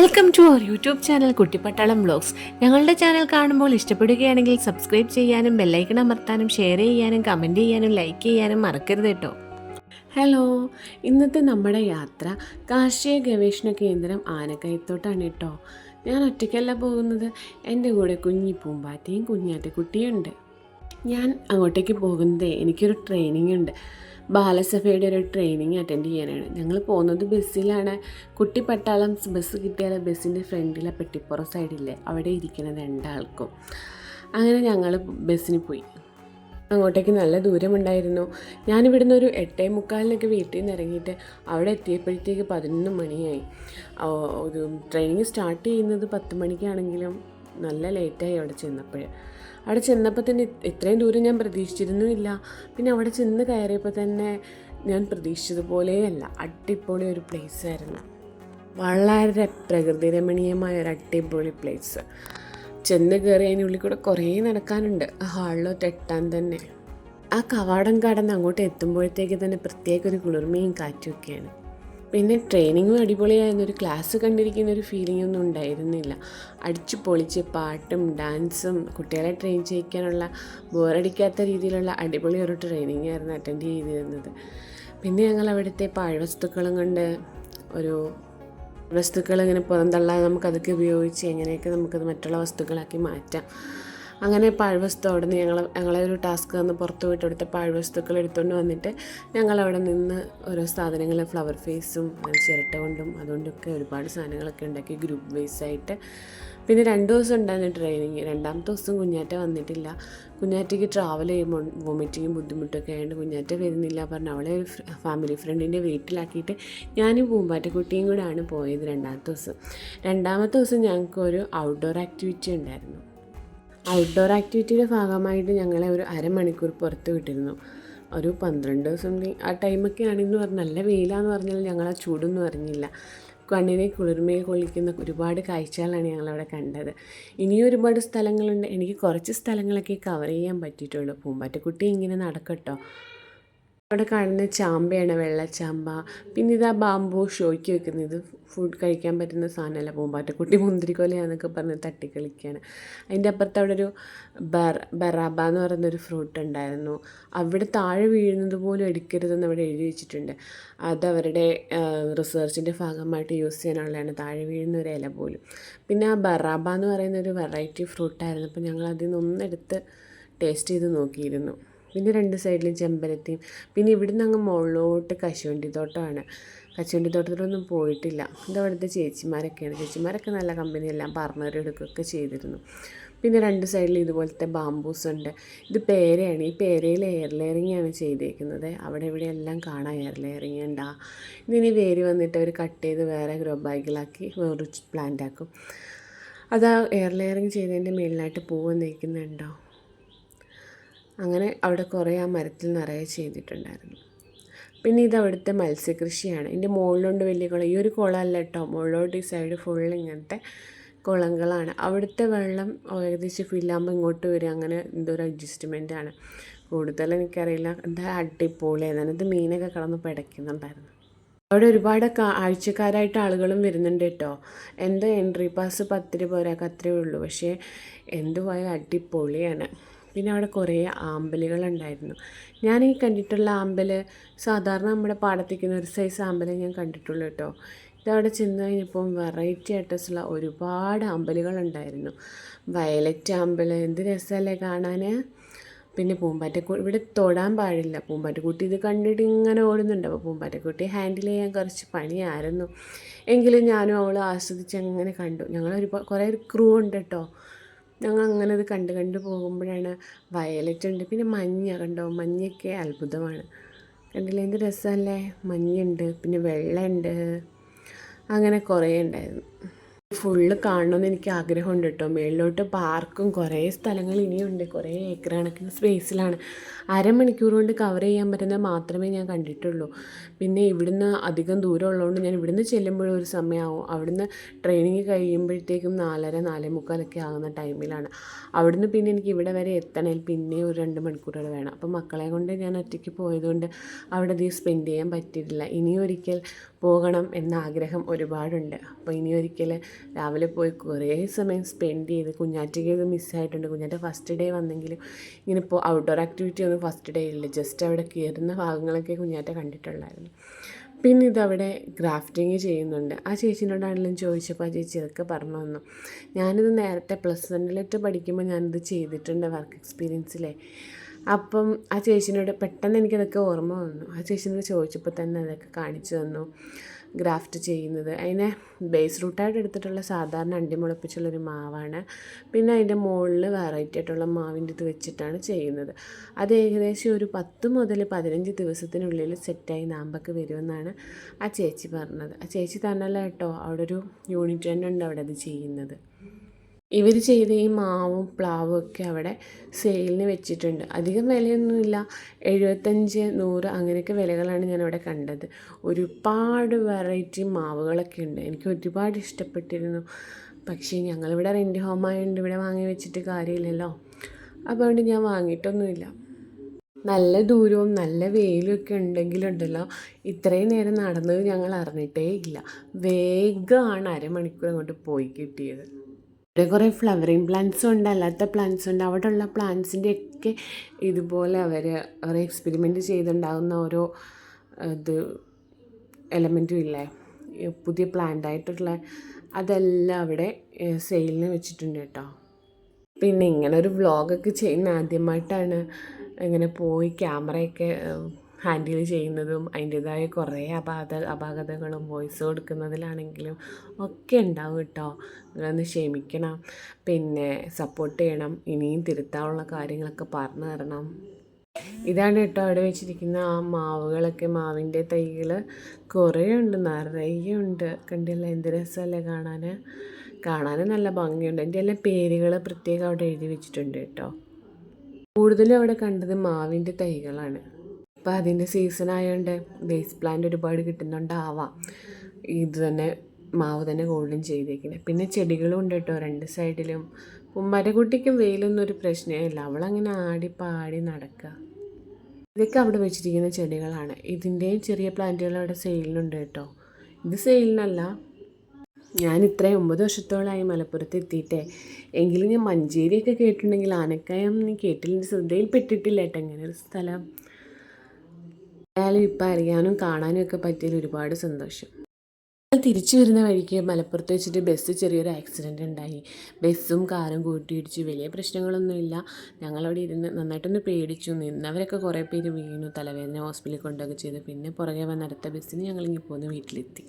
Welcome to our YouTube channel Kuttipattalam vlogs ഞങ്ങളുടെ channel കാണുമ്പോൾ ഇഷ്ടപ്പെടുകയാണെങ്കിൽ സബ്സ്ക്രൈബ് ചെയ്യാനും ബെല്ലൈക്കൺ അമർത്താനും ഷെയർ ചെയ്യാനും കമന്റ് ചെയ്യാനും ലൈക്ക് ചെയ്യാനും മറക്കരുത് കേട്ടോ. ഹലോ ഇന്നത്തെ നമ്മുടെ യാത്ര കാർഷിക ഗവേഷണ കേന്ദ്രം ആനക്കയത്തോട്ടാണ് കേട്ടോ. ഞാൻ ഒറ്റയ്ക്കല്ല പോകുന്നത്. എന്റെ കൂടെ കുഞ്ഞി പൂമ്പാറ്റയും കുഞ്ഞാറ്റക്കുട്ടിയും ഞാൻ അങ്ങോട്ടേക്ക് പോകുന്നത് എനിക്കൊരു ട്രെയിനിങ് ഉണ്ട്. ബാലസഭയുടെ ഒരു ട്രെയിനിങ് അറ്റൻഡ് ചെയ്യാനാണ്. ഞങ്ങൾ പോകുന്നത് ബസ്സിലാണ് കുട്ടി പട്ടാളം ബസ് കിട്ടിയാൽ ബസ്സിന്റെ ഫ്രണ്ടിലെ പെട്ടിപ്പുറം സൈഡില്ലേ അവിടെ ഇരിക്കുന്ന രണ്ടാൾക്കും. അങ്ങനെ ഞങ്ങൾ ബസ്സിന് പോയി. അങ്ങോട്ടേക്ക് നല്ല ദൂരമുണ്ടായിരുന്നു ഞാനിവിടുന്ന് ഒരു എട്ടേ മുക്കാലിനൊക്കെ വീട്ടിൽ നിന്ന് ഇറങ്ങിയിട്ട് അവിടെ എത്തിയപ്പോഴത്തേക്ക് പതിനൊന്ന് മണിയായി. ഒരു ട്രെയിനിങ് സ്റ്റാർട്ട് ചെയ്യുന്നത് പത്ത് മണിക്കാണെങ്കിലും നല്ല ലേറ്റായി അവിടെ ചെന്നപ്പോൾ അവിടെ ചെന്നപ്പോൾ തന്നെ ഇത് ഇത്രയും ദൂരം ഞാൻ പ്രതീക്ഷിച്ചിരുന്നുമില്ല. പിന്നെ അവിടെ ചെന്ന് കയറിയപ്പോൾ തന്നെ ഞാൻ പ്രതീക്ഷിച്ചതുപോലെയല്ല. അടിപൊളി ഒരു പ്ലേസ് ആയിരുന്നു. വളരെ പ്രകൃതി രമണീയമായ ഒരു അടിപൊളി പ്ലേസ് ചെന്ന് കയറി അതിനുള്ളിൽ കൂടെ കുറേ നടക്കാനുണ്ട്. ആ ഹാളിലോട്ട് എത്താൻ തന്നെ. ആ കവാടം കടന്ന് അങ്ങോട്ട് എത്തുമ്പോഴത്തേക്ക് തന്നെ പ്രത്യേക ഒരു കുളിർമയും കാറ്റുമൊക്കെയാണ് പിന്നെ ട്രെയിനിങ്ങും അടിപൊളിയായിരുന്നു. ഒരു ക്ലാസ് കണ്ടിരിക്കുന്ന ഒരു ഫീലിംഗ് ഒന്നും ഉണ്ടായിരുന്നില്ല. അടിച്ചു പൊളിച്ച് പാട്ടും ഡാൻസും കുട്ടികളെ ട്രെയിൻ ചെയ്യിക്കാനുള്ള ബോറടിക്കാത്ത രീതിയിലുള്ള അടിപൊളി ഒരു ട്രെയിനിങ് ആയിരുന്നു അറ്റൻഡ് ചെയ്തിരുന്നത്. പിന്നെ ഞങ്ങൾ അവിടുത്തെ പാഴ്വസ്തുക്കളും കൊണ്ട് ഒരു വസ്തുക്കൾ ഇങ്ങനെ പുറന്തള്ളാതെ നമുക്കതൊക്കെ ഉപയോഗിച്ച് എങ്ങനെയൊക്കെ നമുക്കത് മറ്റുള്ള വസ്തുക്കളാക്കി മാറ്റാം. അങ്ങനെ പാഴ്വസ്തു നിന്ന് ഞങ്ങൾ ഞങ്ങളെ ഒരു ടാസ്ക് തന്ന് പുറത്ത് പോയിട്ട് അവിടുത്തെ പാഴ്വസ്തുക്കൾ എടുത്തുകൊണ്ട് വന്നിട്ട് ഞങ്ങൾ അവിടെ നിന്ന് ഓരോ സാധനങ്ങൾ ഫ്ലവർ ഫേസും ചിരട്ട കൊണ്ടും അതുകൊണ്ടൊക്കെ ഒരുപാട് സാധനങ്ങളൊക്കെ ഉണ്ടാക്കി ഗ്രൂപ്പ് വൈസ് ആയിട്ട്. പിന്നെ രണ്ട് ദിവസം ഉണ്ടായിരുന്നു ട്രെയിനിങ് രണ്ടാമത്തെ ദിവസം കുഞ്ഞാറ്റ വന്നിട്ടില്ല. കുഞ്ഞാറ്റയ്ക്ക് ട്രാവൽ ചെയ്യുമ്പോൾ വോമിറ്റിങ്ങും ബുദ്ധിമുട്ടൊക്കെ ആയതുകൊണ്ട് കുഞ്ഞാറ്റ വരുന്നില്ല പറഞ്ഞ്. അവളെ ഒരു ഫാമിലി ഫ്രണ്ടിന്റെ വീട്ടിലാക്കിയിട്ട് ഞാനും പൂമ്പാറ്റക്കുട്ടിയും കൂടെയാണ് പോയത് രണ്ടാമത്തെ ദിവസം. രണ്ടാമത്തെ ദിവസം ഞങ്ങൾക്ക് ഒരു ഔട്ട്ഡോർ ആക്ടിവിറ്റി ഉണ്ടായിരുന്നു. ഔട്ട്ഡോർ ആക്ടിവിറ്റിയുടെ ഭാഗമായിട്ട് ഞങ്ങളെ ഒരു അരമണിക്കൂർ പുറത്ത് വിട്ടിരുന്നു. ഒരു പന്ത്രണ്ട് സംതിങ് ആ ടൈമൊക്കെ ആണെന്ന് പറഞ്ഞാൽ നല്ല വെയിലാന്ന് പറഞ്ഞാൽ ഞങ്ങൾ ആ ചൂടൊന്നും അറിഞ്ഞില്ല. കണ്ണിനെ കുളിർമയെ കൊള്ളിക്കുന്ന ഒരുപാട് കാഴ്ചകളാണ് ഞങ്ങളവിടെ കണ്ടത്. ഇനിയും ഒരുപാട് സ്ഥലങ്ങളുണ്ട്. എനിക്ക് കുറച്ച് സ്ഥലങ്ങളൊക്കെ കവർ ചെയ്യാൻ പറ്റിയിട്ടുള്ളൂ. പൂമ്പാറ്റക്കുട്ടി ഇങ്ങനെ നടക്കട്ടോ. അവിടെ കാണുന്ന ചാമ്പയാണ് വെള്ളച്ചാമ്പ. പിന്നെ ഇതാ ബാമ്പു ഷോയ്ക്ക് വെക്കുന്നത്. ഇത് ഫുഡ് കഴിക്കാൻ പറ്റുന്ന സാധനമല്ല പൂമ്പാറ്റക്കുട്ടി മുന്തിരിക്കോലയാന്നൊക്കെ പറഞ്ഞ് തട്ടിക്കളിക്കുകയാണ് അതിന്റെ അപ്പുറത്ത് അവിടെ ഒരു ബർ ബറാബ എന്ന് പറയുന്നൊരു ഫ്രൂട്ട് ഉണ്ടായിരുന്നു. അവിടെ താഴെ വീഴുന്നത് പോലും എടുക്കരുതെന്ന് അവിടെ എഴുതി വെച്ചിട്ടുണ്ട്. അത് അവരുടെ റിസർച്ചിന്റെ ഭാഗമായിട്ട് യൂസ് ചെയ്യാനുള്ളതാണ്. താഴെ വീഴുന്ന ഒരു ഇല പോലും. പിന്നെ ആ ബറാബ എന്ന് പറയുന്ന ഒരു വെറൈറ്റി ഫ്രൂട്ടായിരുന്നു അപ്പോൾ ഞങ്ങൾ അതിൽ നിന്നൊന്നെടുത്ത് ടേസ്റ്റ് ചെയ്ത് നോക്കിയിരുന്നു. പിന്നെ രണ്ട് സൈഡിലും ചെമ്പരത്തിയും. പിന്നെ ഇവിടുന്ന് അങ്ങ് മുകളിലോട്ട് കശുവണ്ടി തോട്ടമാണ് കശുവണ്ടി തോട്ടത്തിലൊന്നും പോയിട്ടില്ല. ഇത് അവിടുത്തെ ചേച്ചിമാരൊക്കെയാണ്. ചേച്ചിമാരൊക്കെ നല്ല കമ്പനിയെല്ലാം പറഞ്ഞവർ എടുക്കുകയൊക്കെ ചെയ്തിരുന്നു. പിന്നെ രണ്ട് സൈഡിൽ ഇതുപോലത്തെ ബാംബൂസ് ഉണ്ട് ഇത് പേരയാണ്. ഈ പേരയിൽ എയർ ലെയറിങ് ആണ് ചെയ്തേക്കുന്നത്. അവിടെ ഇവിടെ എല്ലാം കാണാം എയർ ലെയറിങ് ഉണ്ടാ. ഇനി വേര് വന്നിട്ട് അവർ കട്ട് ചെയ്ത് വേറെ ഗ്രോ ബാഗിലാക്കി വേറൊരു പ്ലാന്റ് ആക്കും ആ എയർ ലെയറിങ് ചെയ്തതിന്റെ മേളിലായിട്ട് പൂവ് നിൽക്കുന്നുണ്ടോ? അങ്ങനെ അവിടെ കുറേ ആ മരത്തിൽ നിറയെ ചെയ്തിട്ടുണ്ടായിരുന്നു. പിന്നെ ഇത് അവിടുത്തെ മത്സ്യകൃഷിയാണ്. ഇതിന്റെ മുകളിലുണ്ട് വലിയ കുളം. ഈ ഒരു കുളമല്ല കേട്ടോ. മുകളിലോട്ട് ഈ സൈഡ് ഫുൾ ഇങ്ങനത്തെ കുളങ്ങളാണ്. അവിടുത്തെ വെള്ളം ഏകദേശം ഫില്ലാകുമ്പോൾ ഇങ്ങോട്ട് വരും. അങ്ങനെ എന്തോ ഒരു അഡ്ജസ്റ്റ്മെന്റ് ആണ്. കൂടുതൽ എനിക്കറിയില്ല. എന്താ അടിപൊളിയാണ് ഇത് മീനൊക്കെ കിടന്ന് പിടയ്ക്കുന്നുണ്ടായിരുന്നു. അവിടെ ഒരുപാട് ആഴ്ചക്കാരായിട്ട് ആളുകളും വരുന്നുണ്ട് കേട്ടോ. എന്റെ എൻട്രി പാസ് പത്ത് രൂപ ഒരാൾക്ക് അത്രയേ ഉള്ളൂ. പക്ഷേ എന്തുപോയ അടിപൊളിയാണ്. പിന്നെ അവിടെ കുറേ ആമ്പലുകളുണ്ടായിരുന്നു. ഞാൻ ഈ കണ്ടിട്ടുള്ള ആമ്പൽ സാധാരണ നമ്മുടെ പാടത്തേക്കുന്ന ഒരു സൈസ് ആമ്പലേ ഞാൻ കണ്ടിട്ടുള്ളൂ കേട്ടോ. ഇതവിടെ ചെന്ന് കഴിഞ്ഞപ്പം വെറൈറ്റി ആയിട്ടുള്ള ഒരുപാട് ആമ്പലുകളുണ്ടായിരുന്നു. വയലറ്റ് ആമ്പൽ എന്ത് രസമല്ലേ കാണാൻ പിന്നെ പൂമ്പാറ്റക്കുട്ടി ഇവിടെ തൊടാൻ പാടില്ല. പൂമ്പാറ്റക്കുട്ടി ഇത് കണ്ടിട്ട് ഇങ്ങനെ ഓടുന്നുണ്ട്. അപ്പോൾ പൂമ്പാറ്റക്കുട്ടി ഹാൻഡിൽ ചെയ്യാൻ കുറച്ച് പണിയായിരുന്നു. എങ്കിലും ഞാനും അവൾ ആസ്വദിച്ച് അങ്ങനെ കണ്ടു. ഞങ്ങളൊരു കുറേ ക്രൂ ഉണ്ട് കേട്ടോ. ഞങ്ങൾ അങ്ങനെ അത് കണ്ട് കണ്ട് പോകുമ്പോഴാണ് വയലറ്റ് ഉണ്ട് പിന്നെ മഞ്ഞ കണ്ടോ? മഞ്ഞയൊക്കെ അത്ഭുതമാണ്. കണ്ടില്ലേ? എന്ത് രസമല്ലേ? മഞ്ഞുണ്ട് പിന്നെ വെള്ളമുണ്ട് അങ്ങനെ കുറേ ഉണ്ടായിരുന്നു. ഫുള്ള് കാണണമെന്ന് എനിക്ക് ആഗ്രഹമുണ്ട് കേട്ടോ. മേളിലോട്ട് പാർക്കും കുറേ സ്ഥലങ്ങൾ ഇനിയുണ്ട്. കുറേ ഏക്കർ കണക്കിന് സ്പേസിലാണ്. അരമണിക്കൂർ കൊണ്ട് കവർ ചെയ്യാൻ പറ്റുന്നത് മാത്രമേ ഞാൻ കണ്ടിട്ടുള്ളൂ. പിന്നെ ഇവിടുന്ന് അധികം ദൂരം ഉള്ളതുകൊണ്ട് ഞാൻ ഇവിടുന്ന് ചെല്ലുമ്പോഴും ഒരു സമയമാവും. അവിടുന്ന് ട്രെയിനിങ് കഴിയുമ്പോഴത്തേക്കും നാലര നാലേ മുക്കാലൊക്കെ ആകുന്ന ടൈമിലാണ് അവിടുന്ന് പിന്നെ എനിക്ക് ഇവിടെ വരെ എത്തണമെങ്കിൽ പിന്നെ ഒരു രണ്ട് മണിക്കൂറുകൾ വേണം. അപ്പോൾ മക്കളെ കൊണ്ട് ഞാൻ ഒറ്റയ്ക്ക് പോയതുകൊണ്ട് അവിടെ അധികം സ്പെൻഡ് ചെയ്യാൻ പറ്റിയിട്ടില്ല. ഇനിയൊരിക്കൽ പോകണം എന്ന ആഗ്രഹം ഒരുപാടുണ്ട്. അപ്പോൾ ഇനിയൊരിക്കൽ രാവിലെ പോയി കുറേ സമയം സ്പെൻഡ് ചെയ്ത് കുഞ്ഞാറ്റയ്ക്ക് മിസ്സായിട്ടുണ്ട് കുഞ്ഞാറ്റ ഫസ്റ്റ് ഡേ വന്നെങ്കിലും ഇങ്ങനെ ഇപ്പോൾ ഔട്ട്ഡോർ ആക്ടിവിറ്റി ഒന്നും ഫസ്റ്റ് ഡേ ഇല്ല. ജസ്റ്റ് അവിടെ കയറുന്ന ഭാഗങ്ങളൊക്കെ കുഞ്ഞാറ്റ കണ്ടിട്ടുള്ളായിരുന്നു പിന്നെ ഇതവിടെ ഗ്രാഫ്റ്റിങ് ചെയ്യുന്നുണ്ട്. ആ ചേച്ചിനോടാണെങ്കിലും ചോദിച്ചപ്പോൾ ആ ചേച്ചി ഇതൊക്കെ പറഞ്ഞു തന്നു. ഞാനിത് നേരത്തെ പ്ലസ് വണ്ണിലിട്ട് പഠിക്കുമ്പോൾ ഞാനിത് ചെയ്തിട്ടുണ്ട് വർക്ക് എക്സ്പീരിയൻസിലെ അപ്പം ആ ചേച്ചിനോട് പെട്ടെന്ന് എനിക്കതൊക്കെ ഓർമ്മ വന്നു. ആ ചേച്ചിനോട് ചോദിച്ചപ്പോൾ തന്നെ അതൊക്കെ കാണിച്ചു തന്നു. ഗ്രാഫ്റ്റ് ചെയ്യുന്നത്. അതിനെ ബേസ് റൂട്ടായിട്ട് എടുത്തിട്ടുള്ള സാധാരണ അണ്ടി മുളപ്പിച്ചുള്ളൊരു മാവാണ്. പിന്നെ അതിന്റെ മുകളിൽ വെറൈറ്റി ആയിട്ടുള്ള മാവിന്റെ ഇത് വെച്ചിട്ടാണ് ചെയ്യുന്നത്. അത് ഏകദേശം ഒരു പത്ത് മുതൽ പതിനഞ്ച് ദിവസത്തിനുള്ളിൽ സെറ്റായി നാമ്പൊക്കെ വരുമെന്നാണ് ആ ചേച്ചി പറഞ്ഞത്. ആ ചേച്ചി തന്നല്ല കേട്ടോ അവിടെ ഒരു യൂണിറ്റ് ഉണ്ട് അവിടെ അത് ചെയ്യുന്നത്. ഇവർ ചെയ്ത ഈ മാവും പ്ലാവും ഒക്കെ അവിടെ സെയിലിന് വെച്ചിട്ടുണ്ട്. അധികം വിലയൊന്നുമില്ല. എഴുപത്തഞ്ച് നൂറ് അങ്ങനെയൊക്കെ വിലകളാണ് ഞാൻ അവിടെ കണ്ടത്. ഒരുപാട് വെറൈറ്റി മാവുകളൊക്കെ ഉണ്ട്. എനിക്ക് ഒരുപാട് ഇഷ്ടപ്പെട്ടിരുന്നു. പക്ഷേ ഞങ്ങളിവിടെ റെന്റ് ഹോം ആയതുകൊണ്ട് ഇവിടെ വാങ്ങി വെച്ചിട്ട് കാര്യമില്ലല്ലോ. അതുകൊണ്ട് ഞാൻ വാങ്ങിയിട്ടൊന്നുമില്ല. നല്ല ദൂരവും നല്ല വെയിലും ഒക്കെ ഉണ്ടെങ്കിലുണ്ടല്ലോ. ഇത്രയും നേരം നടന്നത് ഞങ്ങൾ അറിഞ്ഞിട്ടേ ഇല്ല. വേഗമാണ് അരമണിക്കൂർ അങ്ങോട്ട് പോയി കിട്ടിയത്. ഇവിടെ കുറേ ഫ്ലവറിങ് പ്ലാന്റ്സും ഉണ്ട് അല്ലാത്ത പ്ലാന്റ്സും ഉണ്ട്. അവിടെ ഉള്ള പ്ലാന്റ്സിന്റെ ഒക്കെ ഇതുപോലെ അവർ അവരെ എക്സ്പെരിമെന്റ് ചെയ്തുണ്ടാകുന്ന ഓരോ ഇത് എലമെന്റും ഇല്ലേ? പുതിയ പ്ലാന്റ് ആയിട്ടുള്ള അതെല്ലാം അവിടെ സെയിലിന് വെച്ചിട്ടുണ്ട് കേട്ടോ. പിന്നെ ഇങ്ങനെ ഒരു വ്ളോഗൊക്കെ ചെയ്യുന്ന ആദ്യമായിട്ടാണ് ഇങ്ങനെ പോയി ക്യാമറയൊക്കെ ഹാൻഡിൽ ചെയ്യുന്നതും അതിന്റേതായ കുറേ അപാത അപാകതകളും വോയിസ് കൊടുക്കുന്നതിലാണെങ്കിലും ഒക്കെ ഉണ്ടാവും കേട്ടോ. നിങ്ങളൊന്ന് ക്ഷമിക്കണം. പിന്നെ സപ്പോർട്ട് ചെയ്യണം. ഇനിയും തിരുത്താനുള്ള കാര്യങ്ങളൊക്കെ പറഞ്ഞു തരണം. ഇതാണ് കേട്ടോ അവിടെ വെച്ചിരിക്കുന്ന ആ മാവുകളൊക്കെ. മാവിന്റെ തൈകൾ കുറേ ഉണ്ട്. നിറയെ ഉണ്ട്. കണ്ടില്ലേ? എന്ത് രസമല്ലേ കാണാൻ കാണാൻ നല്ല ഭംഗിയുണ്ട്. എന്റെ എല്ലാം പേരുകൾ പ്രത്യേകം അവിടെ എഴുതി വെച്ചിട്ടുണ്ട് കേട്ടോ. കൂടുതലും അവിടെ കണ്ടത് മാവിന്റെ തൈകളാണ്. ഇപ്പം അതിന്റെ സീസൺ ആയതുകൊണ്ട് ബേസ് പ്ലാന്റ് ഒരുപാട് കിട്ടുന്നുണ്ടാവാം. ഇത് തന്നെ മാവ് തന്നെ ഗോൾഡൻ ചെയ്തേക്കുന്നത് പിന്നെ ചെടികളും ഉണ്ട് കേട്ടോ രണ്ട് സൈഡിലും മരക്കുട്ടിക്കും വെയിലൊന്നും ഒരു പ്രശ്നമില്ല അവളങ്ങനെ ആടി പാടി നടക്കുക ഇതൊക്കെ അവിടെ വെച്ചിരിക്കുന്ന ചെടികളാണ്. ഇതിന്റെയും ചെറിയ പ്ലാന്റുകൾ അവിടെ സെയിലിനുണ്ട് കേട്ടോ. ഇത് സെയിലിനല്ല ഞാൻ ഇത്രയും ഒമ്പത് വർഷത്തോളമായി മലപ്പുറത്ത് എത്തിയിട്ടേ. എങ്കിലും ഞാൻ മഞ്ചേരിയൊക്കെ കേട്ടിട്ടുണ്ടെങ്കിൽ ആനക്കായം നീ കേട്ടില്ല. ശ്രദ്ധയിൽപ്പെട്ടിട്ടില്ല കേട്ടോ. ഇങ്ങനെ ഒരു സ്ഥലം. എന്തായാലും ഇപ്പം അറിയാനും കാണാനും ഒക്കെ പറ്റിയതിൽ ഒരുപാട് സന്തോഷം. തിരിച്ചു വരുന്ന വഴിക്ക് മലപ്പുറത്ത് വെച്ചിട്ട് ബസ് ചെറിയൊരു ആക്സിഡന്റ് ഉണ്ടായി. ബസ്സും കാറും കൂട്ടിയിടിച്ച് വലിയ പ്രശ്നങ്ങളൊന്നുമില്ല ഞങ്ങളവിടെ ഇരുന്ന് നന്നായിട്ടൊന്ന് പേടിച്ചു. നിന്നവരൊക്കെ കുറേ പേര് വീണു. തലവേദന ഹോസ്പിറ്റലിൽ കൊണ്ടൊക്കെ ചെയ്തു. പിന്നെ പുറകെ വന്ന അടുത്ത ബസ്സിന് ഞങ്ങളിങ്ങനെ പോന്ന് വീട്ടിലെത്തി.